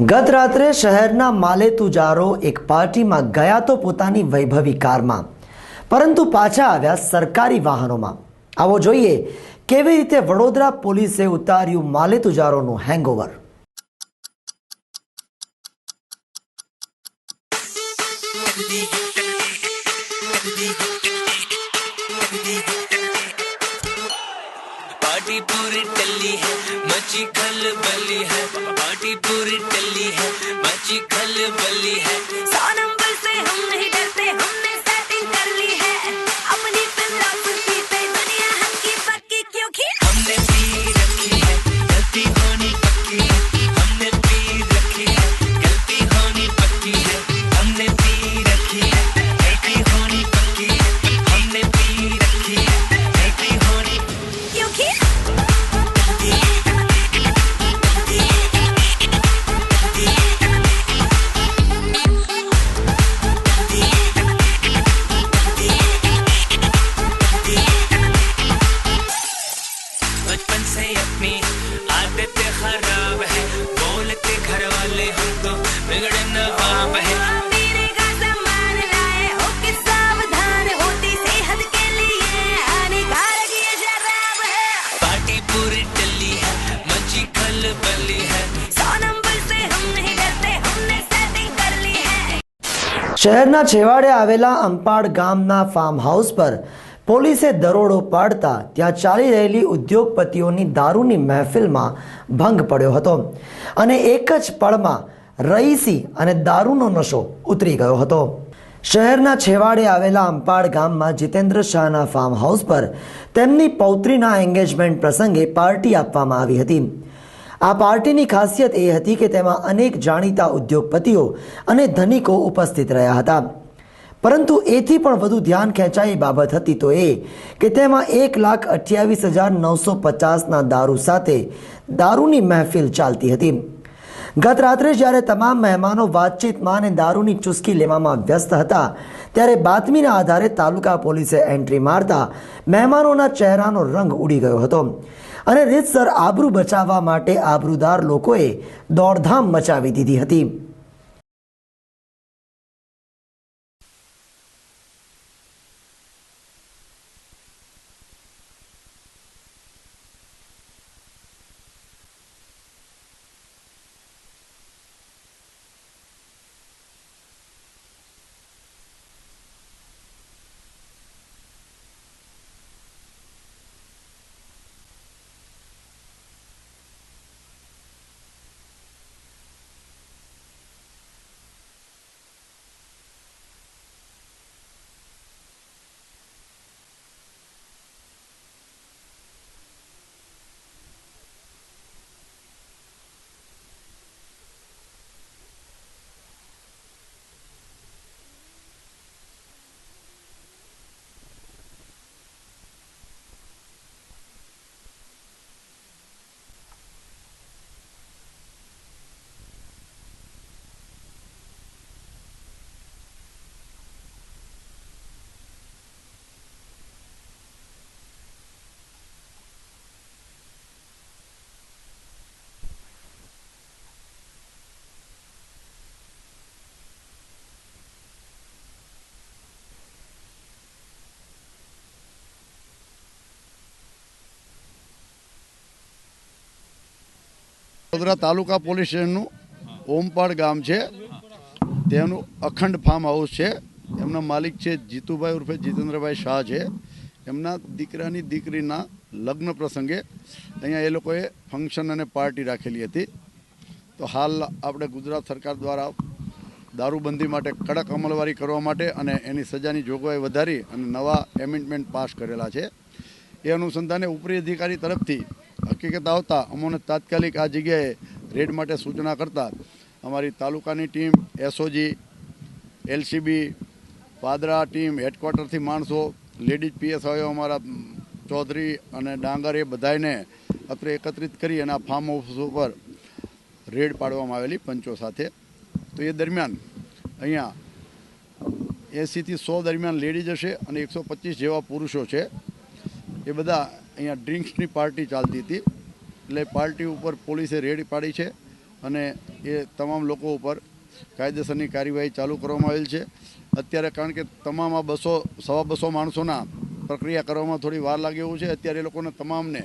ગત રાત્રે શહેરના માલેતુજારો એક પાર્ટીમાં ગયા તો પોતાની વૈભવી કારમાં. પરંતુ પાછા આવ્યા સરકારી વાહનોમાં. આવો જોઈએ, કેવી રીતે વડોદરા પોલીસે ઉતાર્યું માલેતુજારોનું હેંગઓવર पार्टी पूरी टल्ली है मची खलबली है पार्टी पूरी टल्ली है मची खलबली है सौ नंबर से हम नहीं શહેરના છેવાડે આવેલા અંપાડ ગામના ફાર્મ હાઉસ પર પોલીસે દરોડો પાડતા ત્યાં ચાલી રહેલી ઉદ્યોગપતિઓની દારૂની મહેફિલમાં ભંગ પડ્યો હતો અને એક જ પળમાં રઈસી અને દારૂનો નશો ઉતરી ગયો હતો. શહેરના છેવાડે આવેલા અંપાડ ગામમાં જીતેન્દ્ર શાહના ફાર્મ હાઉસ પર તેમની પૌત્રીના એન્ગેજમેન્ટ પ્રસંગે પાર્ટી આપવામાં આવી હતી. આ પાર્ટીની ખાસિયત એ હતી કે તેમાં અનેક જાણીતા ઉદ્યોગપતિઓ અને ધનિકો ઉપસ્થિત રહ્યા હતા. પરંતુ એથી પણ વધુ ધ્યાન ખેંચાય બાબત હતી તો એ કે તેમાં એક લાખ અઠ્યાવીસ હજાર નવસો પચાસના દારૂ સાથે દારૂની મહેફિલ ચાલતી હતી. ગત રાત્રે જ્યારે તમામ મહેમાનો વાતચીતમાં અને દારૂની ચુસ્કી લેવામાં વ્યસ્ત હતા ત્યારે બાતમીના આધારે તાલુકા પોલીસે એન્ટ્રી મારતા મહેમાનોના ચહેરાનો રંગ ઉડી ગયો હતો અને રીતસર આબરૂ બચાવવા માટે આબરૂદાર લોકોએ દોડધામ મચાવી દીધી હતી. વડોદરા તાલુકા પોલીસ સ્ટેશનનું ઓમપાડ ગામ છે. તેનું અખંડ ફાર્મ હાઉસ છે. એમના માલિક છે જીતુભાઈ ઉર્ફે જીતેન્દ્રભાઈ શાહ છે. એમના દીકરાની દીકરીના લગ્ન પ્રસંગે અહીંયા એ લોકોએ ફંક્શન અને પાર્ટી રાખેલી હતી. તો હાલ આપણે ગુજરાત સરકાર દ્વારા દારૂબંધી માટે કડક અમલવારી કરવા માટે અને એની સજાની જોગવાઈ વધારી અને નવા એમેન્ડમેન્ટ પાસ કરેલા છે. એ અનુસંધાને ઉપરી અધિકારી તરફથી હકીકત આવતા અમોને તાત્કાલિક આ જગ્યાએ રેડ માટે સૂચના કરતા અમારી તાલુકાની team SOG LCB Padra team, હેડક્વાર્ટરથી માણસો, લેડીઝ પીએસઆઈઓ અમારા ચૌધરી અને ડાંગર એ બધાને અત્રે એકત્રિત કરી અને ફાર્મ હાઉસ ઉપર રેડ પાડવામાં આવેલી પંચો સાથે. તો એ દરમિયાન અહીંયા એંસીથી સો દરમિયાન લેડીઝ હશે અને એકસો પચીસ જેવા પુરુષો છે. એ બધા અહીંયા ડ્રિંક્સની પાર્ટી ચાલતી હતી. એટલે પાર્ટી ઉપર પોલીસે રેડ પાડી છે અને એ તમામ લોકો ઉપર કાયદેસરની કાર્યવાહી ચાલુ કરવામાં આવેલ છે. અત્યારે કારણ કે તમામ આ બસો, સવા બસો માણસોના પ્રક્રિયા કરવામાં થોડી વાર લાગે એવું છે. અત્યારે એ લોકોને તમામને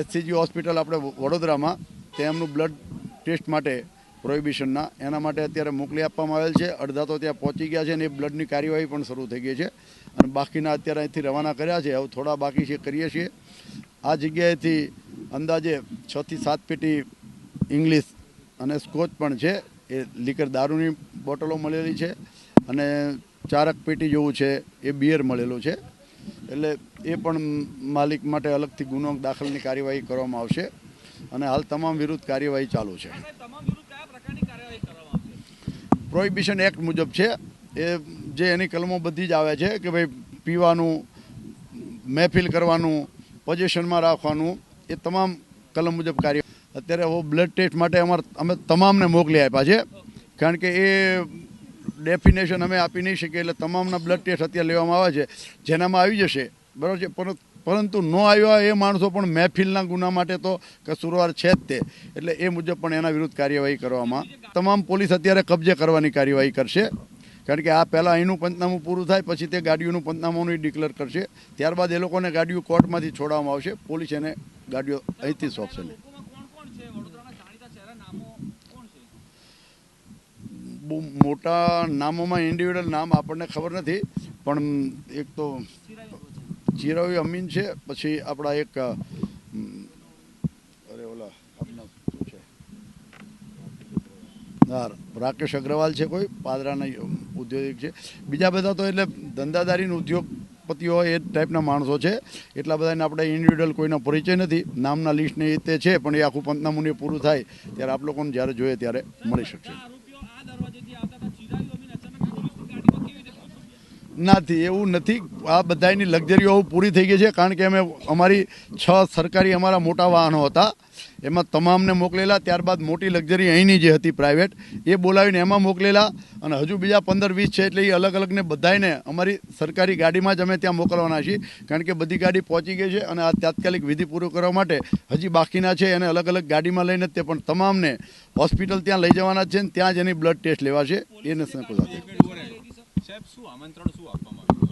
એસસીજી હોસ્પિટલ આપણે વડોદરામાં તેમનું બ્લડ ટેસ્ટ માટે પ્રોહિબિશનના. એના માટે અત્યારે મોકલી આપવામાં આવેલ છે. અડધા તો ત્યાં પહોંચી ગયા છે અને એ બ્લડની કાર્યવાહી પણ શરૂ થઈ ગઈ છે. અને બાકીના અત્યારે અહીંથી રવાના કર્યા છે. હવે થોડા બાકી છે, કરીએ છીએ. આ જગ્યાએથી અંદાજે છથી સાત પેટી ઇંગ્લિશ અને સ્કોચ પણ છે. એ લીકર દારૂની બોટલો મળેલી છે અને ચારક પેટી જેવું છે. એ બિયર મળેલું છે. એટલે એ પણ માલિક માટે અલગથી ગુનો દાખલની કાર્યવાહી કરવામાં આવશે. અને હાલ તમામ વિરુદ્ધ કાર્યવાહી ચાલુ છે. પ્રોહિબિશન એક્ટ મુજબ છે, એ જે એની કલમો બધી જ આવે છે કે ભાઈ પીવાનું, મહેફિલ કરવાનું, પોઝિશનમાં રાખવાનું, એ તમામ કલમ મુજબ કાર્ય. અત્યારે હવે બ્લડ ટેસ્ટ માટે અમારે, અમે તમામને મોકલી આપ્યા છે, કારણ કે એ ડેફિનેશન અમે આપી નહીં શકીએ એટલે તમામના બ્લડ ટેસ્ટ અત્યારે લેવામાં આવે છે, જેનામાં આવી જશે. બરાબર છે? પર- પરંતુ ન આવ્યા એ માણસો પણ મહેફિલના ગુના માટે તો કસૂરવાર છે જ તે. એટલે એ મુજબ પણ એના વિરુદ્ધ કાર્યવાહી કરવામાં તમામ પોલીસ અત્યારે કબજે કરવાની કાર્યવાહી કરશે. કારણ કે આ પહેલાં અહીંનું પંચનામું પૂરું થાય, પછી તે ગાડીઓનું પંચનામાનું ડિક્લેર કરશે. ત્યારબાદ એ લોકોને ગાડીઓ કોર્ટમાંથી છોડવામાં આવશે. પોલીસ એને ગાડીઓ અહીંથી સોંપશે. બહુ મોટા નામોમાં ઇન્ડિવિડ્યુઅલ નામ આપણને ખબર નથી, પણ એક તો ચિરાવી અમીન છે, પછી આપણા એક અરે ઓલા છે? હા, રાકેશ અગ્રવાલ છે કોઈ, પાદરાના ઉદ્યોગિક છે. બીજા બધા તો એટલે ધંધાદારીના ઉદ્યોગપતિઓ એ ટાઈપના માણસો છે. એટલા બધાને આપણે ઇન્ડિવિડ્યુઅલ કોઈનો પરિચય નથી. નામના લિસ્ટને એ તે છે, પણ એ આખું પંચનામું પૂરું થાય, ત્યારે આપ લોકોને જ્યારે જોઈએ ત્યારે મળી શકશે. નથી એવું નથી. આ બધાની લક્ઝરીઓ પૂરી થઈ ગઈ છે, કારણ કે અમે અમારી છ સરકારી અમારા મોટા વાહનો હતા. એમાં તમામને મોકલેલા, ત્યારબાદ મોટી લક્ઝરી અહીંની જે હતી પ્રાઇવેટ, એ બોલાવીને એમાં મોકલેલા, અને હજુ બીજા પંદર વીસ છે, એટલે એ અલગ અલગને બધાને અમારી સરકારી ગાડીમાં જ અમે ત્યાં મોકલવાના છીએ, કારણ કે બધી ગાડી પહોંચી ગઈ છે, અને આ તાત્કાલિક વિધિ પૂરું કરવા માટે હજી બાકીના છે, એને અલગ અલગ ગાડીમાં લઈને તે પણ તમામને હોસ્પિટલ ત્યાં લઈ જવાના છે ત્યાં જ એની બ્લડ ટેસ્ટ લેવા છે એને સંકુલ સાથે. શું આમંત્રણ શું આપવામાં આવ્યું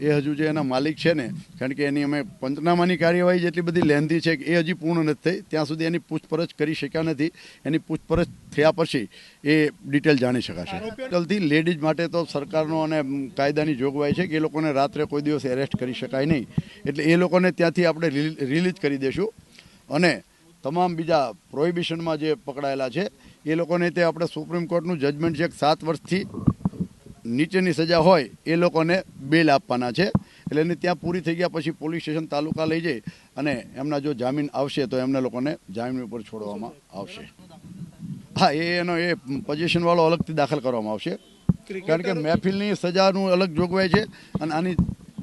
એ હજુ જે એના માલિક છે ને કારણ કે એની અમે પંચનામાની કાર્યવાહી જેટલી બધી લેન્ધી છે કે એ હજી પૂર્ણ નથી થઈ. ત્યાં સુધી એની પૂછપરછ કરી શક્યા નથી. એની પૂછપરછ થયા પછી એ ડિટેલ જાણી શકાશે. જલ્દી લેડીઝ માટે તો સરકારનો અને કાયદાની જોગવાઈ છે કે એ લોકોને રાત્રે કોઈ દિવસ એરેસ્ટ કરી શકાય નહીં. એટલે એ લોકોને ત્યાંથી આપણે રિલીઝ કરી દઈશું અને તમામ બીજા પ્રોહિબિશનમાં જે પકડાયેલા છે એ લોકોને તે આપણે સુપ્રીમ કોર્ટનું જજમેન્ટ છે સાત વર્ષથી નીચેની સજા હોય એ લોકોને બેલ આપવાના છે. એટલે એને ત્યાં પૂરી થઈ ગયા પછી પોલીસ સ્ટેશન તાલુકા લઈ જઈ અને એમના જો જામીન આવશે તો એમને લોકોને જામીન ઉપર છોડવામાં આવશે. હા એ એનો એ પોઝિશનવાળો અલગથી દાખલ કરવામાં આવશે. કારણ કે મહેફિલની સજાનું અલગ જોગવાઈ છે અને આની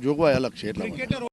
જોગવાઈ અલગ છે એટલા માટે.